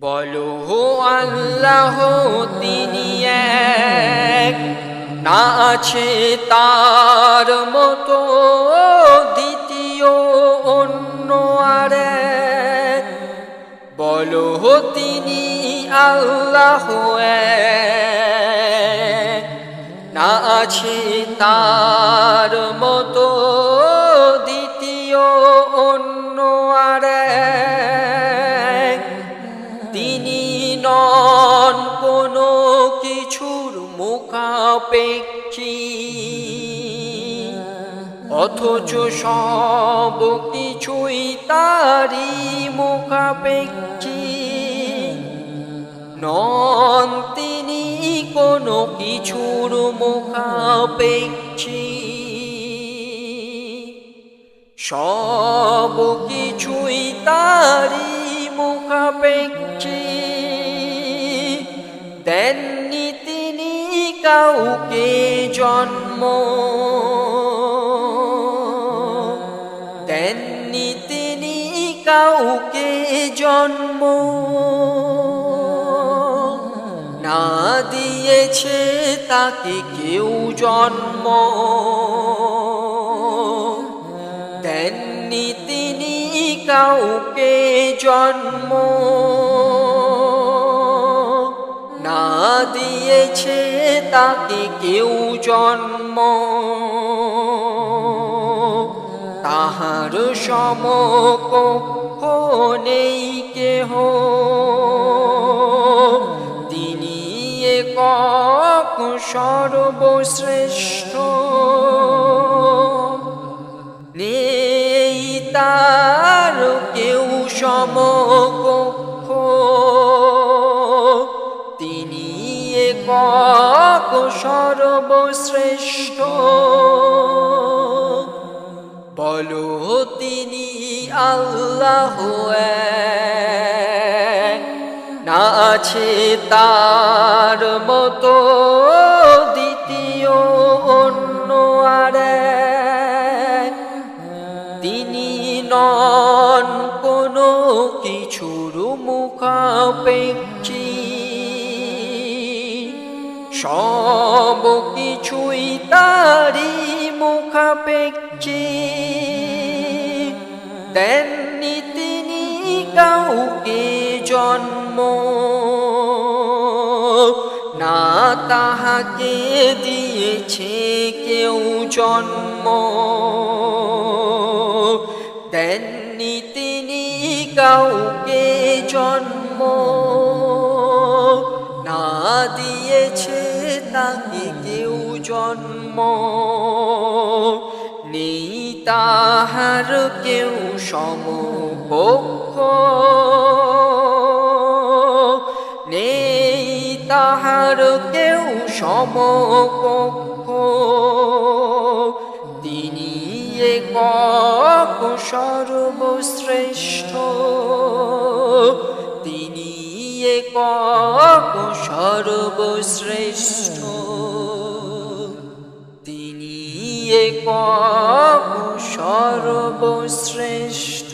বলো আল্লাহ, তিনি এক। না আছে তার মতো দ্বিতীয়, অন্য আর বলো তিনি আল্লাহ না আছে তার মতো দ্বিতীয়, অন্য মুখাপেক্ষী অথচ সব কিছুই তারি মুখাপেক্ষী। নন তিনি কোনো কিছুর মুখাপেক্ষী। সব কিছুই তারি মুখাপেক্ষী। দেননি তিনি কাউকে জন্ম। দেননি তিনি কাউকে জন্ম। না দিয়েছে তাকে কেউ জন্ম। দেননি তিনি কাউকে জন্ম। না দিয়েছে তাকে কেউ জন্ম। তাহার সমকক্ষ নেই কেহ। তিনি এক সর্বশ্রেষ্ঠ। সর্বশ্রেষ্ঠ। বলো তিনি আল্লাহ না আছে তার মতো দ্বিতীয় অন্য আর তিনি নন কোনো কিছুর মুখাপেক্ষী। সব কিছুই তারি মুখাপেক্ষী। দেননি তিনি কাউকে জন্ম না তাহাকে দিয়েছে কেউ জন্ম। দেননি তিনি কাউকে জন্ম দিয়েছে তাকে কেউ জন্ম? নেই তাহার কেউ সমপক্ষ নেই তাহার কেউ সমপক্ষ তিনি একক সর্বশ্রেষ্ঠ। তিনি একক সর্বশ্রেষ্ঠ। তিনি একক সর্বশ্রেষ্ঠ।